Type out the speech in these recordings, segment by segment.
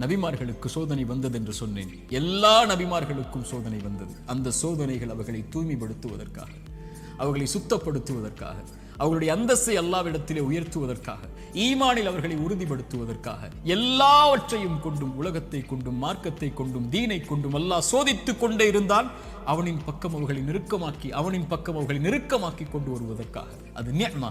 நபிமார்களுக்கு சோதனை வந்தது என்று சொன்னேன். எல்லா நபிமார்களுக்கும் சோதனை வந்தது. அந்த சோதனைகள் அவர்களை தூய்மைப்படுத்துவதற்காக அவர்களை சுத்தப்படுத்துவதற்காக அவர்களுடைய அந்தஸ்தை அல்லாவிடத்திலே உயர்த்துவதற்காக ஈமானில் அவர்களை உறுதிப்படுத்துவதற்காக எல்லாவற்றையும் கொண்டும் உலகத்தை கொண்டும் மார்க்கத்தை கொண்டும் தீனை கொண்டும் அல்லாஹ் சோதித்துக் கொண்டே இருந்தால் அவனின் பக்கம் அவர்களை நெருக்கமாக்கி அவனின் பக்கம் அவர்களை நெருக்கமாக்கி கொண்டு வருவதற்காக. அது நியமா.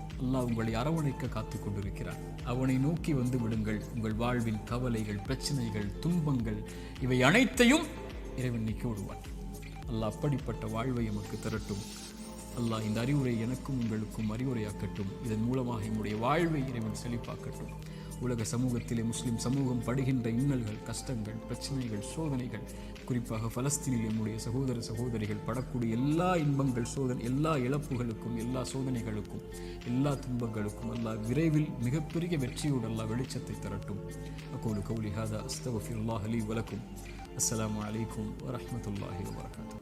அல்லாஹ் உங்களை அரவணைக்க காத்து கொண்டிருக்கிறார் அவனை நோக்கி வந்து விடுங்கள். உங்கள் வாழ்வின் கவலைகள் பிரச்சனைகள் துன்பங்கள் இவை அனைத்தையும் இறைவன் நீக்கி விடுவான். அல்லாஹ் அப்படிப்பட்ட வாழ்வை எமக்கு திரட்டும். அல்லாஹ் இந்த அறிவுரை எனக்கும் உங்களுக்கும் அறிவுரையாக்கட்டும். இதன் மூலமாக என்னுடைய வாழ்வை இறைவன் செழிப்பாக்கட்டும். உலக சமூகத்திலே முஸ்லிம் சமூகம் படுகின்ற இன்னல்கள் கஷ்டங்கள் பிரச்சனைகள் சோதனைகள் குறிப்பாக பலஸ்தீனில் நம்முடைய சகோதர சகோதரிகள் படக்கூடிய எல்லா இன்பங்கள் சோதனை எல்லா இழப்புகளுக்கும் எல்லா சோதனைகளுக்கும் எல்லா துன்பங்களுக்கும் அல்லா விரைவில் மிகப்பெரிய வெற்றியோடு அல்லா வெளிச்சத்தை தரட்டும். அக்கோடு கௌலி ஹாதா அஸ்தவஃபில்லாஹ் அலி வலக்கும். அஸ்லாம் வலைக்கும் வரமத்துல்லாஹி வரகாத்து